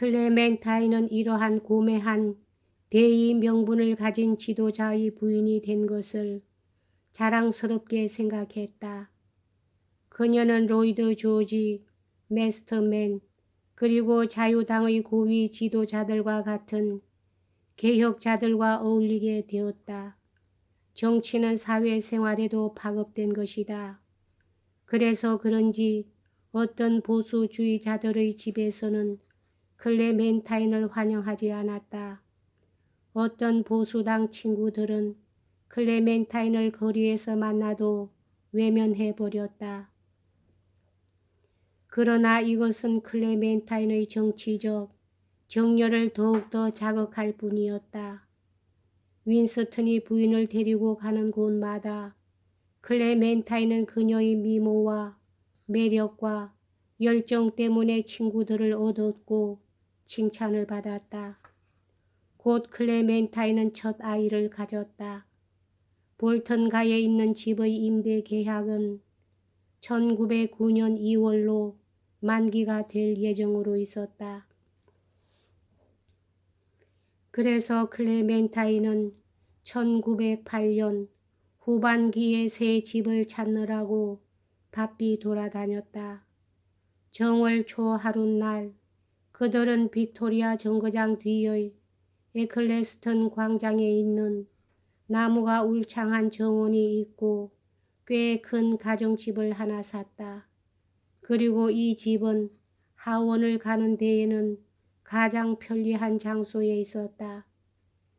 클레멘타인은 이러한 고매한 대의 명분을 가진 지도자의 부인이 된 것을 자랑스럽게 생각했다. 그녀는 로이드 조지, 메스터맨, 그리고 자유당의 고위 지도자들과 같은 개혁자들과 어울리게 되었다. 정치는 사회생활에도 파급된 것이다. 그래서 그런지 어떤 보수주의자들의 집에서는 클레멘타인을 환영하지 않았다. 어떤 보수당 친구들은 클레멘타인을 거리에서 만나도 외면해 버렸다. 그러나 이것은 클레멘타인의 정치적 정열을 더욱더 자극할 뿐이었다. 윈스턴이 부인을 데리고 가는 곳마다 클레멘타인은 그녀의 미모와 매력과 열정 때문에 친구들을 얻었고 칭찬을 받았다. 곧 클레멘타인은 첫 아이를 가졌다. 볼턴가에 있는 집의 임대 계약은 1909년 2월로 만기가 될 예정으로 있었다. 그래서 클레멘타인은 1908년 후반기에 새 집을 찾느라고 바삐 돌아다녔다. 정월 초 하룻날 그들은 빅토리아 정거장 뒤의 에클레스턴 광장에 있는 나무가 울창한 정원이 있고 꽤 큰 가정집을 하나 샀다. 그리고 이 집은 하원을 가는 데에는 가장 편리한 장소에 있었다.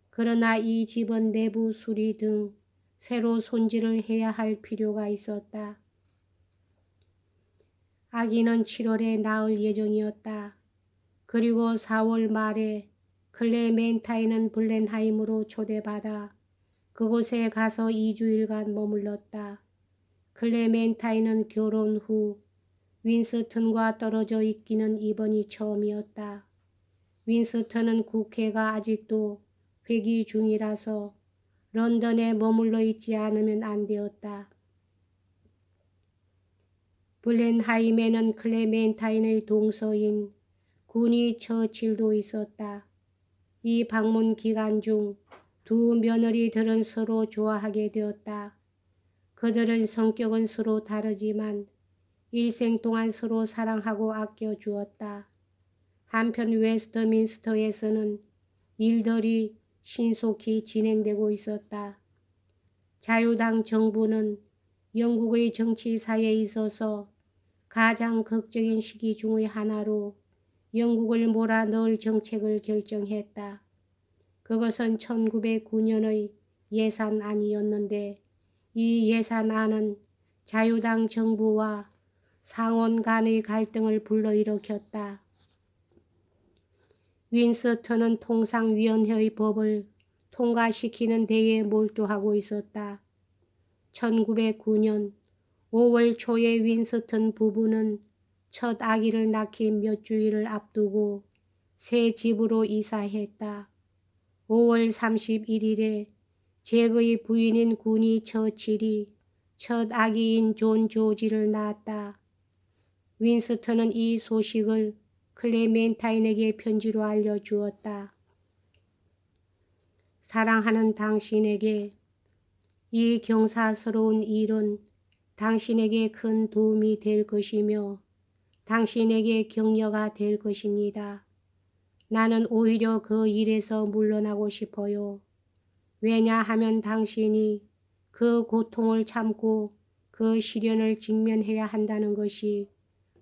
그러나 이 집은 내부 수리 등 새로 손질을 해야 할 필요가 있었다. 아기는 7월에 낳을 예정이었다. 그리고 4월 말에 클레멘타인은 블렌하임으로 초대받아 그곳에 가서 2주일간 머물렀다. 클레멘타인은 결혼 후 윈스턴과 떨어져 있기는 이번이 처음이었다. 윈스턴은 국회가 아직도 회기 중이라서 런던에 머물러 있지 않으면 안 되었다. 블렌하임에는 클레멘타인의 동서인 군이 처칠도 있었다. 이 방문 기간 중 두 며느리들은 서로 좋아하게 되었다. 그들은 성격은 서로 다르지만 일생 동안 서로 사랑하고 아껴 주었다. 한편 웨스트민스터에서는 일들이 신속히 진행되고 있었다. 자유당 정부는 영국의 정치사에 있어서 가장 극적인 시기 중의 하나로 영국을 몰아넣을 정책을 결정했다. 그것은 1909년의 예산안이었는데 이 예산안은 자유당 정부와 상원 간의 갈등을 불러일으켰다. 윈스턴은 통상위원회의 법을 통과시키는 데에 몰두하고 있었다. 1909년 5월 초에 윈스턴 부부는 첫 아기를 낳기 몇 주일을 앞두고 새 집으로 이사했다. 5월 31일에 잭의 부인인 군이 처칠이 첫 아기인 존 조지를 낳았다. 윈스턴은 이 소식을 클레멘타인에게 편지로 알려주었다. 사랑하는 당신에게 이 경사스러운 일은 당신에게 큰 도움이 될 것이며 당신에게 격려가 될 것입니다. 나는 오히려 그 일에서 물러나고 싶어요. 왜냐하면 당신이 그 고통을 참고 그 시련을 직면해야 한다는 것이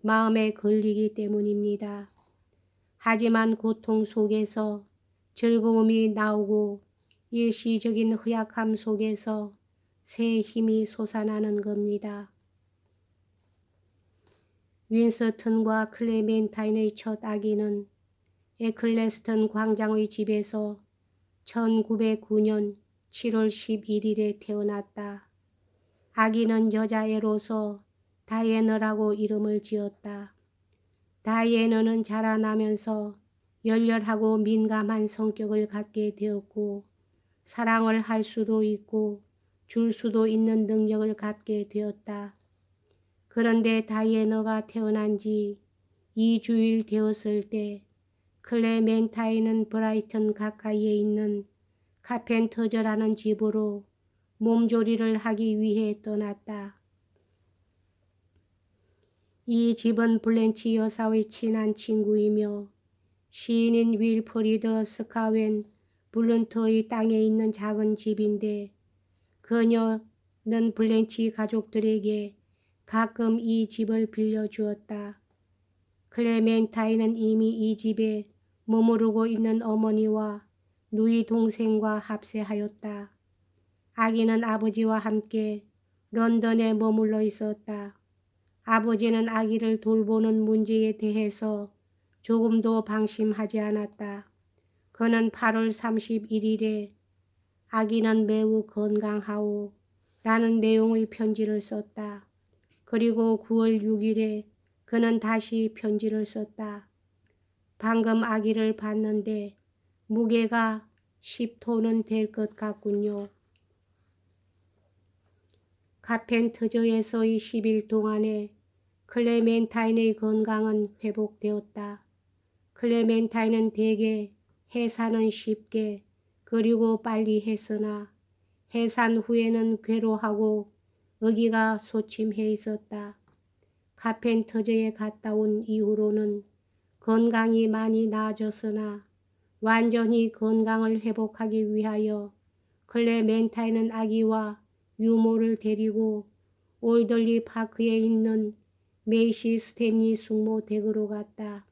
마음에 걸리기 때문입니다. 하지만 고통 속에서 즐거움이 나오고 일시적인 허약함 속에서 새 힘이 솟아나는 겁니다. 윈스턴과 클레멘타인의 첫 아기는 에클레스턴 광장의 집에서 1909년 7월 11일에 태어났다. 아기는 여자애로서 다이애너라고 이름을 지었다. 다이애너는 자라나면서 열렬하고 민감한 성격을 갖게 되었고 사랑을 할 수도 있고 줄 수도 있는 능력을 갖게 되었다. 그런데 다이애너가 태어난 지 2주일 되었을 때 클레멘타인은 브라이튼 가까이에 있는 카펜터저라는 집으로 몸조리를 하기 위해 떠났다. 이 집은 블렌치 여사의 친한 친구이며 시인인 윌프리드 스카웬 블룬터의 땅에 있는 작은 집인데 그녀는 블렌치 가족들에게 가끔 이 집을 빌려주었다. 클레멘타인은 이미 이 집에 머무르고 있는 어머니와 누이 동생과 합세하였다. 아기는 아버지와 함께 런던에 머물러 있었다. 아버지는 아기를 돌보는 문제에 대해서 조금도 방심하지 않았다. 그는 8월 31일에 아기는 매우 건강하오 라는 내용의 편지를 썼다. 그리고 9월 6일에 그는 다시 편지를 썼다. 방금 아기를 봤는데 무게가 10톤은 될 것 같군요. 카펜트저에서의 10일 동안에 클레멘타인의 건강은 회복되었다. 클레멘타인은 대개 해산은 쉽게 그리고 빨리 했으나 해산 후에는 괴로하고 어기가 소침해 있었다. 카펜터저에 갔다 온 이후로는 건강이 많이 나아졌으나 완전히 건강을 회복하기 위하여 클레멘타인은 아기와 유모를 데리고 올덜리 파크에 있는 메이시 스탠리 숙모 댁으로 갔다.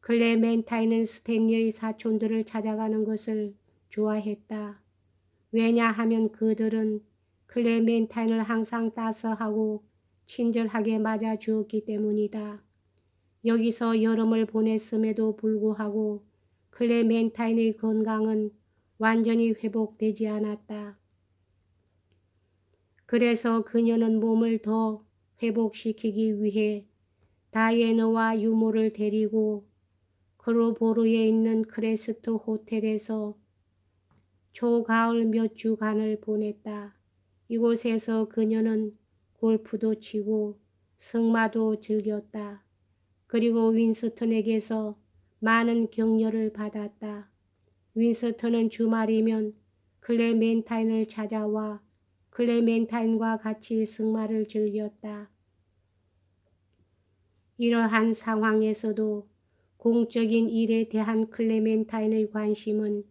클레멘타인은 스탠리의 사촌들을 찾아가는 것을 좋아했다. 왜냐하면 그들은 클레멘타인을 항상 따스하고 친절하게 맞아 주었기 때문이다. 여기서 여름을 보냈음에도 불구하고 클레멘타인의 건강은 완전히 회복되지 않았다. 그래서 그녀는 몸을 더 회복시키기 위해 다이애너와 유모를 데리고 크로보르에 있는 크레스트 호텔에서 초가을 몇 주간을 보냈다. 이곳에서 그녀는 골프도 치고 승마도 즐겼다. 그리고 윈스턴에게서 많은 격려를 받았다. 윈스턴은 주말이면 클레멘타인을 찾아와 클레멘타인과 같이 승마를 즐겼다. 이러한 상황에서도 공적인 일에 대한 클레멘타인의 관심은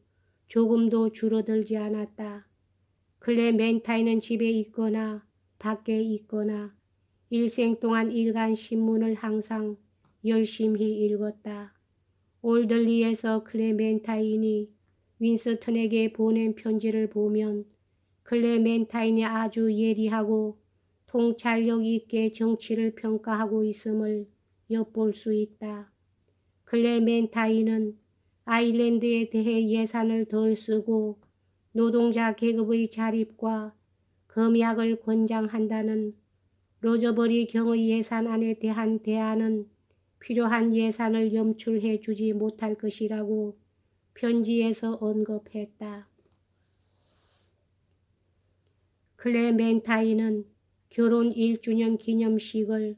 조금도 줄어들지 않았다. 클레멘타인은 집에 있거나 밖에 있거나 일생 동안 일간 신문을 항상 열심히 읽었다. 올들리에서 클레멘타인이 윈스턴에게 보낸 편지를 보면 클레멘타인이 아주 예리하고 통찰력 있게 정치를 평가하고 있음을 엿볼 수 있다. 클레멘타인은 아일랜드에 대해 예산을 덜 쓰고 노동자 계급의 자립과 검약을 권장한다는 로저버리 경의 예산안에 대한 대안은 필요한 예산을 염출해 주지 못할 것이라고 편지에서 언급했다. 클레멘타인은 결혼 1주년 기념식을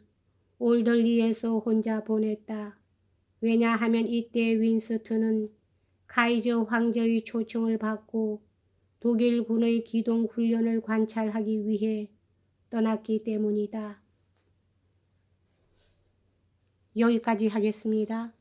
올덜리에서 혼자 보냈다. 왜냐하면 이때 윈스턴은 카이저 황제의 초청을 받고 독일군의 기동 훈련을 관찰하기 위해 떠났기 때문이다. 여기까지 하겠습니다.